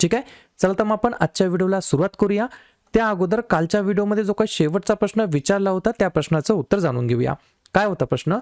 ठीक आहे? चला तर मग आपण आजच्या व्हिडिओला सुरुवात करूया. त्या अगोदर कालच्या व्हिडिओमध्ये जो काही शेवटचा प्रश्न विचारला होता त्या प्रश्नाचं उत्तर जाणून घेऊया. काय होता प्रश्न?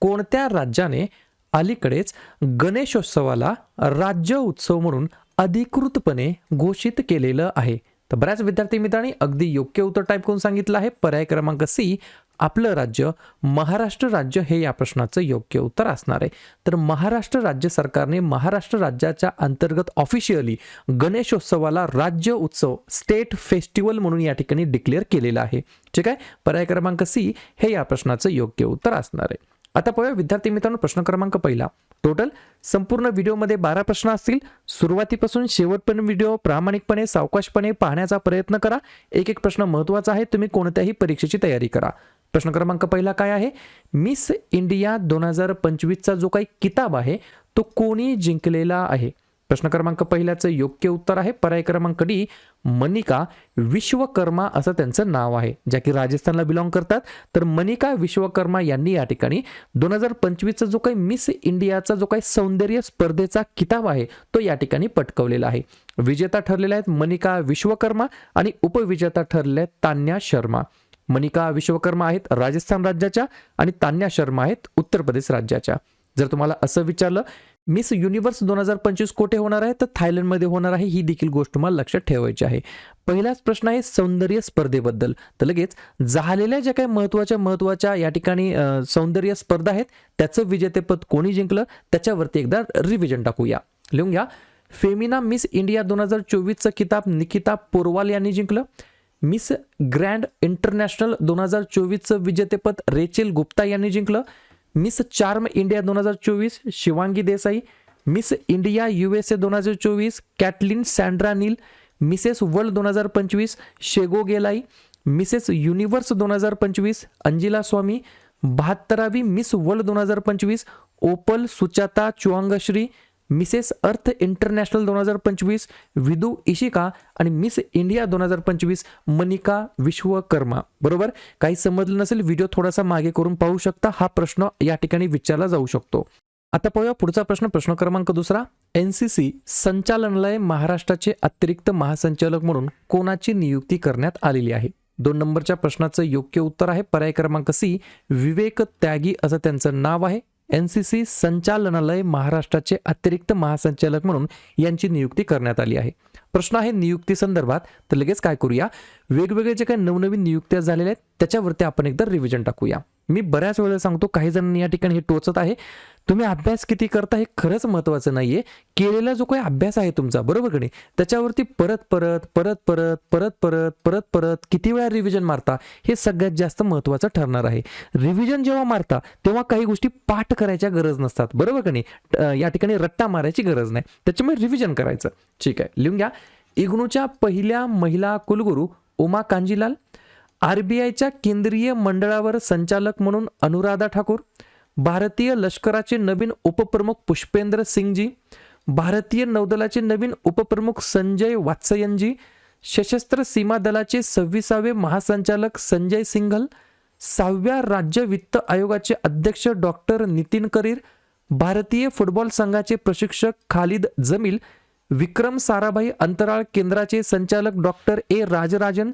कोणत्या राज्याने अलीकडेच गणेशोत्सवाला राज्य उत्सव म्हणून अधिकृतपणे घोषित केलेलं आहे? तर बऱ्याच विद्यार्थी मित्रांनी अगदी योग्य उत्तर टाईप करून सांगितलं आहे. पर्याय क्रमांक सी आपलं राज्य महाराष्ट्र राज्य हे या प्रश्नाचं योग्य उत्तर असणार आहे. तर महाराष्ट्र राज्य सरकारने महाराष्ट्र राज्याच्या अंतर्गत ऑफिशियली गणेशोत्सवाला राज्य उत्सव स्टेट फेस्टिवल म्हणून या ठिकाणी डिक्लेअर केलेला आहे. ठीक आहे? पर्याय क्रमांक सी हे या प्रश्नाचं योग्य उत्तर असणार आहे. आता पाहूया विद्यार्थी मित्रांनो प्रश्न क्रमांक पहिला. टोटल संपूर्ण व्हिडिओमध्ये बारा प्रश्न असतील. सुरुवातीपासून शेवटपर्यंत व्हिडिओ प्रामाणिकपणे सावकाशपणे पाहण्याचा प्रयत्न करा. एक एक प्रश्न महत्त्वाचा आहे. तुम्ही कोणत्याही परीक्षेची तयारी करा. प्रश्न क्रमांक पहिला काय आहे? मिस इंडिया दोन हजार पंचवीसचा जो काही किताब आहे तो कोणी जिंकलेला आहे? प्रश्न क्रमांक पहिल्याचं योग्य उत्तर आहे. पर्याय क्रमांक डी मनिका विश्वकर्मा असं त्यांचं नाव आहे ज्या की राजस्थानला बिलॉंग करतात. तर मनिका विश्वकर्मा यांनी या ठिकाणी दोन हजार पंचवीसचा जो काही मिस इंडियाचा जो काही सौंदर्य स्पर्धेचा किताब आहे तो या ठिकाणी पटकवलेला आहे. विजेता ठरलेल्या आहेत मनिका विश्वकर्मा आणि उपविजेता ठरलेल्या आहेत तान्या शर्मा. मनिका विश्वकर्मा आहेत राजस्थान राज्याच्या आणि तान्या शर्मा आहेत उत्तर प्रदेश राज्याच्या. जर तुम्हाला असं विचारलं मिस युनिव्हर्स दोन हजार पंचवीस कोठे होणार आहे? तर थायलंडमध्ये होणार आहे ही देखील गोष्ट तुम्हाला लक्षात ठेवायची आहे. पहिलाच प्रश्न आहे सौंदर्य स्पर्धेबद्दल. तर लगेच झालेल्या ज्या काही महत्त्वाच्या महत्त्वाच्या या ठिकाणी सौंदर्य स्पर्धा आहेत त्याचं विजेतेपद कोणी जिंकलं? त्याच्यावरती एकदा रिव्हिजन टाकूया. लिहून घ्या. फेमिना मिस इंडिया दोन हजार चोवीसचं किताब निकिता पोरवाल यांनी जिंकलं. मिस ग्रँड इंटरनॅशनल दोन हजार चोवीसचं विजेतेपद रेचेल गुप्ता यांनी जिंकलं. मिस चार्म इंडिया दोन हजार चोवीस Shivangi Desai. Miss India U S A दोन हजार चोवीस Caitlin Sandra Neal. Mrs World दोन हजार पंचवीस शेगो गेलाई. मिसेस युनिव्हर्स दोन हजार पंचवीस अंजिला स्वामी. बहात्तरावी मिस वर्ल्ड दोन हजार पंचवीस Opal Suchata Chuangsri. Mrs Earth International दोन हजार पंचवीस विदू इशिका आणि मिस इंडिया दोन हजार पंचवीस मनिका विश्वकर्मा. बरोबर? काही समजलं नसेल व्हिडिओ थोडासा मागे करून पाहू शकता. हा प्रश्न या ठिकाणी विचारला जाऊ शकतो. आता पाहूया पुढचा प्रश्न प्रश्न क्रमांक दुसरा. एन सी सी संचालनालय महाराष्ट्राचे अतिरिक्त महासंचालक म्हणून कोणाची नियुक्ती करण्यात आलेली आहे? दोन नंबरच्या प्रश्नाचं योग्य उत्तर आहे. पर्याय क्रमांक सी विवेक त्यागी असं त्यांचं नाव आहे. एन सी सी संचालनालय महाराष्ट्राचे अतिरिक्त महासंचालक म्हणून यांची नियुक्ती करण्यात आली आहे. प्रश्न आहे नियुक्ती संदर्भात तर लगेच काय करूया? वेगवेगळे जे काही नवनवीन नियुक्त्या झालेल्या आहेत त्याच्यावरती आपण एकदा रिव्हिजन टाकूया. मी बऱ्याच वेळेला सांगतो काही जणांनी या ठिकाणी हे टोचत आहे. तुम्ही अभ्यास किती करता हे खरंच महत्त्वाचं आहे केलेला जो काही अभ्यास आहे तुमचा बरोबर की नाही? त्याच्यावरती परत परत परत परत परत परत परत परत किती वेळा रिव्हिजन मारता हे सगळ्यात जास्त महत्त्वाचं ठरणार आहे. रिव्हिजन जेव्हा मारता तेव्हा काही गोष्टी पाठ करायच्या गरज नसतात बरोबर का नाही? या ठिकाणी रट्टा मारायची गरज नाही. त्याच्यामुळे रिव्हिजन करायचं. ठीक आहे लिहून घ्या. इग्नूच्या पहिल्या महिला कुलगुरू उमा कांजीलाल आर बी आयच्या केंद्रीय मंडळावर संचालक म्हणून अनुराधा ठाकूर भारतीय लष्कराचे नवीन उपप्रमुख पुष्पेंद्र सिंगजी भारतीय नौदलाचे नवीन उपप्रमुख संजय वात्सयनजी सशस्त्र सीमा दलाचे सव्वीसावे महासंचालक संजय सिंघल सहाव्या राज्य वित्त आयोगाचे अध्यक्ष डॉक्टर नितीन करीर भारतीय फुटबॉल संघाचे प्रशिक्षक खालिद जमील विक्रम साराभाई अंतराळ केंद्राचे संचालक doctor A Rajarajan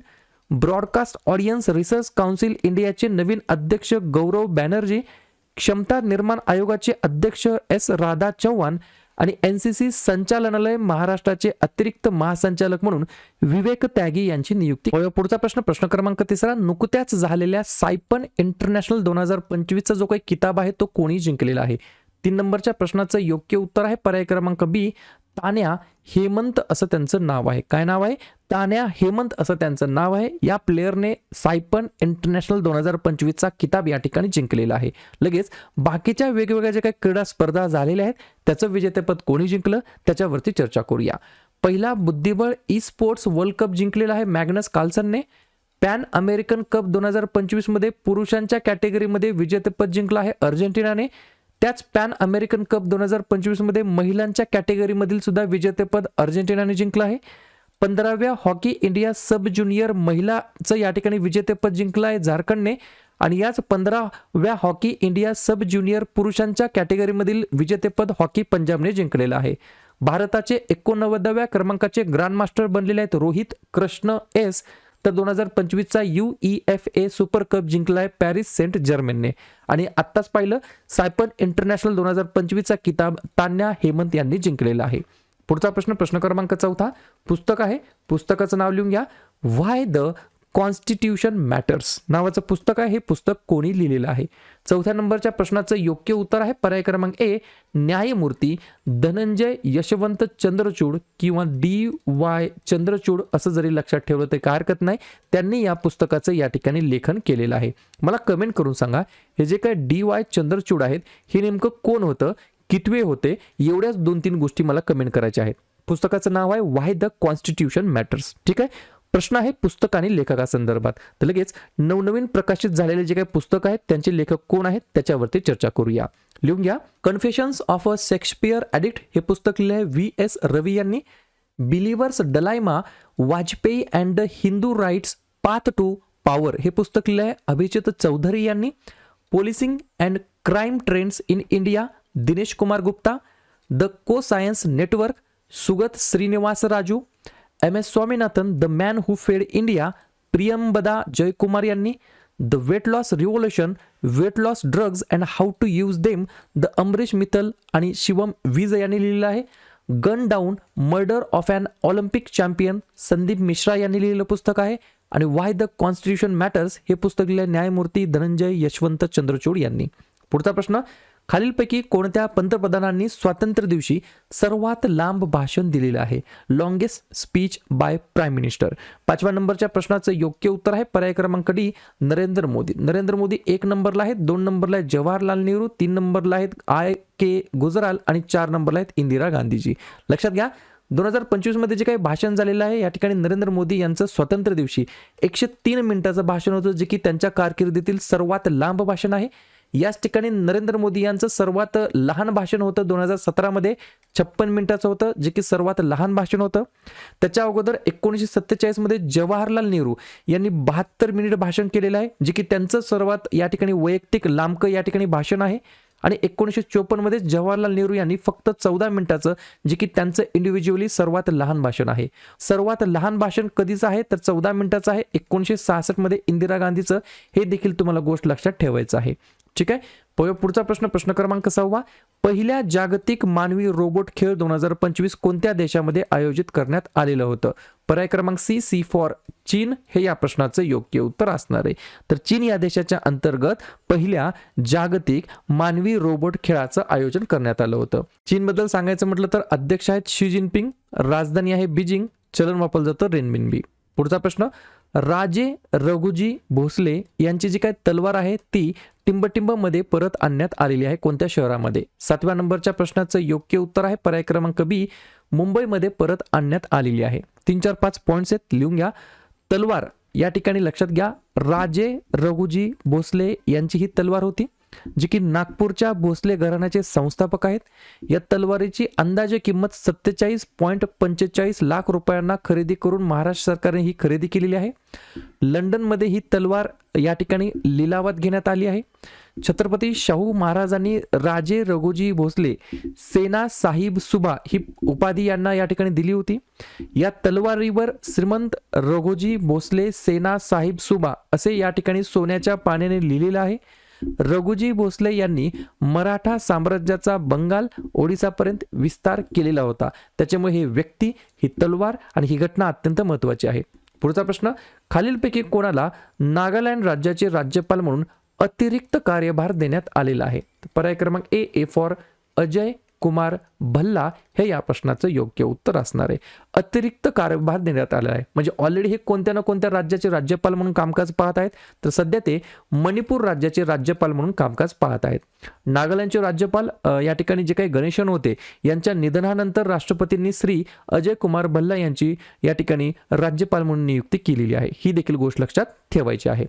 broadcast audience research council इंडियाचे नवीन अध्यक्ष गौरव बॅनर्जी क्षमता निर्माण आयोगाचे अध्यक्ष एस राधा चव्हाण आणि एन सी सी संचालनालय महाराष्ट्राचे अतिरिक्त महासंचालक म्हणून विवेक त्यागी यांची नियुक्ती. पुढचा प्रश्न प्रश्न क्रमांक तिसरा नुकत्याच झालेल्या सायपन इंटरनॅशनल दोन हजार पंचवीसचा जो काही किताब आहे तो कोणी जिंकलेला आहे? तीन नंबरच्या प्रश्नाचं योग्य उत्तर आहे. पर्याय क्रमांक बी तान्या हेमंत असं त्यांचं नाव आहे. काय नाव आहे? तान्या हेमंत असं त्यांचं नाव आहे. या प्लेअरने सायपन इंटरनॅशनल दोन हजार पंचवीसचा किताब या ठिकाणी जिंकलेला आहे. लगेच बाकीच्या वेगवेगळ्या ज्या काही क्रीडा स्पर्धा झालेल्या आहेत त्याचं विजेतेपद कोणी जिंकलं? त्याच्यावरती चर्चा करूया. पहिला बुद्धिबळ ई स्पोर्ट्स वर्ल्ड कप जिंकलेला आहे मॅग्नस कार्लसनने. पॅन अमेरिकन कप दोन हजार पंचवीसमध्ये पुरुषांच्या कॅटेगरीमध्ये विजेतेपद जिंकलं आहे अर्जेंटिनाने. त्याच पॅन अमेरिकन कप दोन हजार पंचवीसमध्ये महिलांच्या कॅटेगरीमधील सुद्धा विजेतेपद अर्जेंटिनाने जिंकलं आहे. पंधराव्या हॉकी इंडिया सब ज्युनियर महिलाचं या ठिकाणी विजेतेपद जिंकलं आहे झारखंडने. आणि याच पंधराव्या हॉकी इंडिया सब ज्युनियर पुरुषांच्या कॅटेगरीमधील विजेतेपद हॉकी पंजाबने जिंकलेलं आहे. भारताचे एकोणनव्वदाव्या क्रमांकाचे ग्रँडमास्टर बनलेले आहेत रोहित कृष्ण एस तर दोन हजार पंचवीसचा U E F A super cup जिंकलाय Paris Saint जर्मनने. आणि आत्ताच पाहिलं सायपन इंटरनॅशनल दोन हजार पंचवीसचा किताब तान्या हेमंत यांनी जिंकलेला आहे. पुढचा प्रश्न प्रश्न क्रमांक चौथा. पुस्तक आहे. पुस्तकाचं नाव लिहून घ्या. व्हाय द कॉन्स्टिट्यूशन मॅटर्स नावाचं पुस्तक आहे. हे पुस्तक कोणी लिहिलेलं आहे? चौथ्या नंबरच्या प्रश्नाचं योग्य उत्तर आहे पर्याय क्रमांक ए न्यायमूर्ती धनंजय यशवंत चंद्रचूड किंवा डी वाय चंद्रचूड असं जरी लक्षात ठेवलं तर काय हरकत नाही. त्यांनी या पुस्तकाचं या ठिकाणी लेखन केलेलं आहे. मला कमेंट करून सांगा हे जे काय डी वाय चंद्रचूड आहेत हे नेमकं कोण होतं कितवे होते एवढ्याच दोन तीन गोष्टी मला कमेंट करायच्या आहेत. पुस्तकाचं नाव आहे वाय द कॉन्स्टिट्यूशन मॅटर्स ठीक आहे? प्रश्न आहे पुस्तक आणि लेखकासंदर्भात. तर लगेच नवनवीन प्रकाशित झालेले जे काही पुस्तक आहेत त्यांचे लेखक कोण आहेत त्याच्यावरती चर्चा करूया. लिहून घ्या. Confessions of a Shakespeare addict हे पुस्तक लिहिले आहे व्ही. एस. रवी यांनी. Believers dilemma Vajpayee and the Hindu rights path to power हे पुस्तक लिहिलं आहे अभिजित चौधरी यांनी. Policing and crime trends in India Dinesh Kumar Gupta. The co science network Sugata Srinivas Raju M S Swaminathan the man who fed India Priyambada Jayakumar यांनी the weight loss revolution weight loss drugs and how to use them the Amrish Mittal आणि शिवम विज यांनी लिहिलेलं आहे. Gun down murder of an Olympic champion Sandeep Mishra यांनी लिहिलेलं पुस्तक आहे आणि वाय द कॉन्स्टिट्यूशन मॅटर्स हे पुस्तक लिहिलं न्यायमूर्ती धनंजय यशवंत चंद्रचूड यांनी. पुढचा प्रश्न खालीलपैकी कोणत्या पंतप्रधानांनी स्वातंत्र्य दिवशी सर्वात लांब भाषण दिलेलं आहे? Longest speech by prime minister पाचव्या नंबरच्या प्रश्नाचं योग्य उत्तर आहे पर्याय क्रमांक डी नरेंद्र मोदी. नरेंद्र मोदी एक नंबरला आहेत दोन नंबरला आहेत जवाहरलाल नेहरू तीन नंबरला आहेत आय के गुजराल आणि चार नंबरला आहेत इंदिरा गांधीजी. लक्षात घ्या दोन हजार पंचवीसमध्ये जे काही भाषण झालेलं आहे या ठिकाणी नरेंद्र मोदी यांचं स्वातंत्र्य दिवशी एकशे तीन मिनिटाचं भाषण होतं जे की त्यांच्या कारकिर्दीतील सर्वात लांब भाषण आहे. याच ठिकाणी नरेंद्र मोदी यांचं सर्वात लहान भाषण होतं दोन हजार सतरामध्ये छप्पन मिनिटाचं होतं जे की सर्वात लहान भाषण होतं. त्याच्या अगोदर एकोणीसशे सत्तेचाळीसमध्ये जवाहरलाल नेहरू यांनी बहात्तर मिनिट भाषण केलेलं आहे जे की त्यांचं सर्वात या ठिकाणी वैयक्तिक लांबकं या ठिकाणी भाषण आहे. आणि एकोणीसशे चोपन्नमध्ये जवाहरलाल नेहरू यांनी फक्त चौदा मिनिटाचं जे की त्यांचं इंडिव्हिज्युअली सर्वात लहान भाषण आहे. सर्वात लहान भाषण कधीचं आहे? तर चौदा मिनिटाचं आहे. एकोणीसशे सहासष्टमध्ये इंदिरा गांधीचं. हे देखील तुम्हाला गोष्ट लक्षात ठेवायचं आहे. ठीक आहे? प- पुढचा प्रश्न प्रश्न क्रमांक सहावा. पहिल्या जागतिक मानवी रोबोट खेळ दोन हजार पंचवीस कोणत्या देशामध्ये आयोजित करण्यात आलेलं होतं? पर्याय क्रमांक सी सी फॉर चीन. हे या प्रश्नाचं योग्य उत्तर असणार आहे. तर चीन या देशाच्या अंतर्गत पहिल्या जागतिक मानवी रोबोट खेळाचं आयोजन करण्यात आलं होतं. चीनबद्दल सांगायचं म्हटलं तर अध्यक्ष आहेत शी जिनपिंग राजधानी आहे बीजिंग चलन वापरलं जातं रेनबिनबी. पुढचा प्रश्न राजे रघुजी भोसले यांची जी काय तलवार आहे ती टिंबटिंबमध्ये परत आणण्यात आलेली आहे कोणत्या शहरामध्ये? सातव्या नंबरच्या प्रश्नाचं योग्य उत्तर आहे पर्याय क्रमांक बी मुंबईमध्ये परत आणण्यात आलेली आहे. तीन चार पाच पॉईंट्स आहेत लिहून घ्या. तलवार या ठिकाणी लक्षात घ्या. राजे रघुजी भोसले यांची ही तलवार होती. जी की नागपूरच्या भोसले घराण्याचे संस्थापक आहेत. या तलवारीची अंदाजे किंमत सत्तेचाळीस पॉईंट पंचेचाळीस लाख रुपयांना खरेदी करून महाराष्ट्र सरकारने ही खरेदी केलेली आहे. लंडनमध्ये ही तलवार या ठिकाणी लिलावात घेण्यात आली आहे. छत्रपती शाहू महाराजांनी राजे रघुजी भोसले सेना साहिब सुबा ही उपाधी यांना या ठिकाणी दिली होती. या तलवारीवर श्रीमंत रघुजी भोसले सेना साहिब सुबा असे या ठिकाणी सोन्याच्या पाण्याने लिहिलेलं आहे. रघुजी भोसले यांनी मराठा साम्राज्याचा बंगाल ओडिसापर्यंत विस्तार केलेला होता. त्याच्यामुळे ही व्यक्ती ही तलवार आणि ही घटना अत्यंत महत्वाची आहे. पुढचा प्रश्न खालीलपैकी कोणाला नागालँड राज्याचे राज्यपाल म्हणून अतिरिक्त कार्यभार देण्यात आलेला आहे? पर्याय क्रमांक A A for Ajay Kumar Bhalla हे या प्रश्नाचं योग्य उत्तर असणार आहे. अतिरिक्त कार्यभार देण्यात आला आहे. म्हणजे ऑलरेडी हे कोणत्या ना कोणत्या राज्याचे राज्यपाल म्हणून कामकाज पाहत आहेत? तर सध्या ते मणिपूर राज्याचे राज्यपाल म्हणून कामकाज पाहत आहेत. नागालँडचे राज्यपाल या ठिकाणी जे काही गणेशन होते यांच्या निधनानंतर राष्ट्रपतींनी श्री अजय कुमार भल्ला यांची या ठिकाणी राज्यपाल म्हणून नियुक्ती केलेली आहे. ही देखील गोष्ट लक्षात ठेवायची आहे.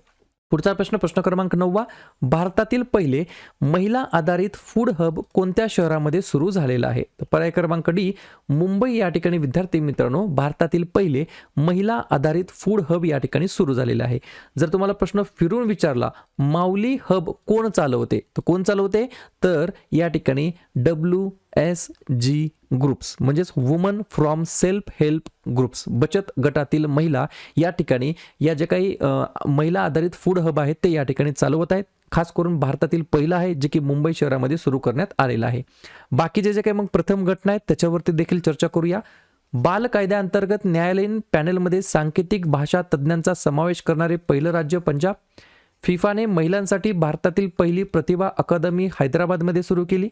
पुढचा प्रश्न प्रश्न क्रमांक नववा भारतातील पहिले महिला आधारित फूड हब कोणत्या शहरामध्ये सुरू झालेला आहे? तर पर्याय क्रमांक डी मुंबई या ठिकाणी विद्यार्थी मित्रांनो भारतातील पहिले महिला आधारित फूड हब या ठिकाणी सुरू झालेले आहे. जर तुम्हाला प्रश्न फिरून विचारला माऊली हब कोण चालवते? तर कोण चालवते? तर या ठिकाणी डब्ल्यू एस जी ग्रुप्स म्हणजेच woman from self help groups बचत गटातील महिला या ठिकाणी या जे काही महिला आधारित फूड हब आहेत ते या ठिकाणी चालवत आहेत. खास करून भारतातील पहिला आहे जे की मुंबई शहरामध्ये सुरू करण्यात आलेलं आहे. बाकीचे जे काही मग प्रथम घटना आहेत त्याच्यावरती देखील चर्चा करूया. बाल कायद्याअंतर्गत न्यायालयीन पॅनेलमध्ये सांकेतिक भाषा तज्ज्ञांचा समावेश करणारे पहिलं राज्य पंजाब. फिफाने महिलांसाठी भारतातील पहिली प्रतिभा अकादमी हैदराबादमध्ये सुरू केली.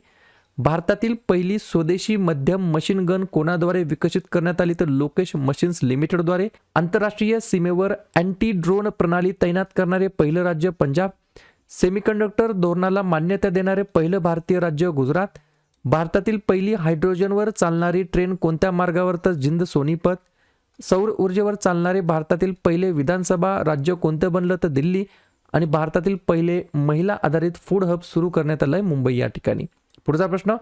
भारतातील पहिली स्वदेशी मध्यम मशीन गन कोणाद्वारे विकसित करण्यात आली तर लोकेश मशीन्स लिमिटेडद्वारे? आंतरराष्ट्रीय सीमेवर अँटी ड्रोन प्रणाली तैनात करणारे पहिलं राज्य पंजाब? सेमीकंडक्टर धोरणाला मान्यता देणारे पहिलं भारतीय राज्य गुजरात? भारतातील पहिली हायड्रोजनवर चालणारी ट्रेन कोणत्या मार्गावर तर जिंद सोनीपत? सौर ऊर्जेवर चालणारे भारतातील पहिले विधानसभा राज्य कोणतं बनलं तर दिल्ली? आणि भारतातील पहिले महिला आधारित फूड हब सुरू करण्यात आलं आहे मुंबई या ठिकाणी. पुढचा प्रश्न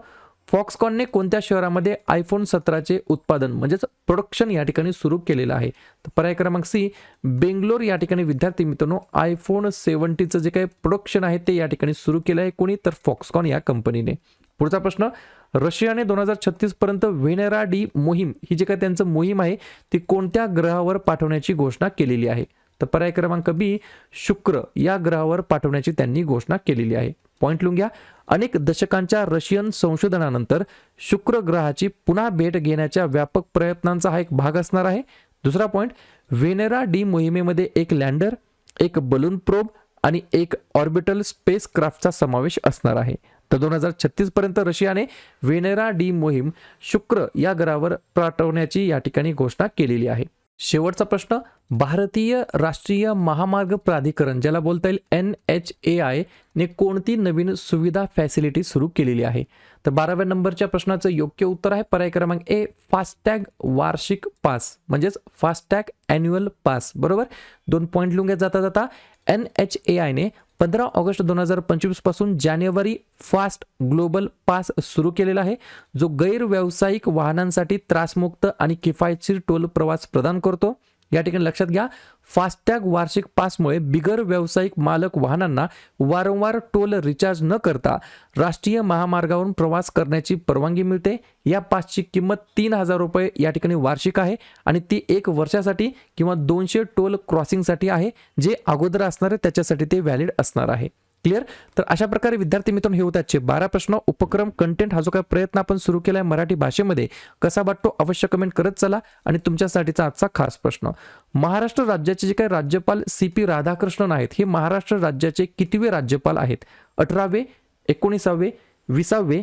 फॉक्सकॉनने कोणत्या शहरामध्ये आयफोन सतराचे उत्पादन म्हणजेच प्रोडक्शन या ठिकाणी सुरू केलेलं आहे? तर पर्याय क्रमांक सी बेंगलोर या ठिकाणी विद्यार्थी मित्रांनो आयफोन सेवन्टीचं जे काही प्रोडक्शन आहे ते या ठिकाणी सुरू केलं आहे कोणी? तर फॉक्सकॉन या कंपनीने. पुढचा प्रश्न रशियाने दोन हजार छत्तीस पर्यंत व्हेनेरा डी मोहीम ही जी काही त्यांचं मोहीम आहे ती कोणत्या ग्रहावर पाठवण्याची घोषणा केलेली आहे? तर पर्याय क्रमांक बी शुक्र या ग्रहावर पाठवण्याची त्यांनी घोषणा केलेली आहे. पॉईंट लिहून घ्या. अनेक दशकांच्या रशियन संशोधनानंतर शुक्र ग्रहाची पुन्हा भेट घेण्याच्या व्यापक प्रयत्नांचा हा एक भाग असणार आहे. दुसरा पॉईंट व्हेनेरा डी मोहिमेमध्ये एक लँडर एक बलून प्रोब आणि एक ऑर्बिटल स्पेस क्राफ्टचा समावेश असणार आहे. तर दोन हजार छत्तीस पर्यंत रशियाने व्हेनेरा डी मोहीम शुक्र या ग्रहावर पाठवण्याची या ठिकाणी घोषणा केलेली आहे. शेवटचा प्रश्न भारतीय राष्ट्रीय महामार्ग प्राधिकरण ज्याला बोलता येईल एन एच ए आय ने कोणती नवीन सुविधा फॅसिलिटी सुरू केलेली आहे? तर बाराव्या नंबरच्या प्रश्नाचं योग्य उत्तर आहे पर्याय क्रमांक ए फास्टॅग वार्षिक पास म्हणजेच फास्टॅग अॅन्युअल पास बरोबर? दोन पॉईंट लिहून घेत जाता जाता एन एच ए आयने पंधरा ऑगस्ट दोन हजार पंचवीसपासून जानेवारी फास्ट ग्लोबल पास सुरू केलेला आहे जो गैर व्यावसायिक वाहनांसाठी त्रासमुक्त आणि किफायतशीर टोल प्रवास प्रदान करतो. या ठिकाणी लक्षात घ्या फास्टॅग वार्षिक पासमुळे बिगर व्यावसायिक मालक वाहनांना वारंवार टोल रिचार्ज न करता राष्ट्रीय महामार्गावरून प्रवास करण्याची परवानगी मिळते. या पासची किंमत तीन हजार रुपये या ठिकाणी वार्षिक आहे आणि ती एक वर्षासाठी किंवा दोनशे टोल क्रॉसिंगसाठी आहे जे अगोदर असणार आहे त्याच्यासाठी ते व्हॅलिड असणार आहे. क्लिअर? तर अशा प्रकारे विद्यार्थी मित्रांनो हे होताचे बारा प्रश्न. उपक्रम कंटेंट हा जो काही प्रयत्न आपण सुरू केला आहे मराठी भाषेमध्ये कसा वाटतो अवश्य कमेंट करत चला. आणि तुमच्यासाठीचा आजचा खास प्रश्न. महाराष्ट्र राज्याचे जे काही राज्यपाल सी पी राधाकृष्णन आहेत हे महाराष्ट्र राज्याचे कितवे राज्यपाल आहेत? अठरावे एकोणीसावे विसावे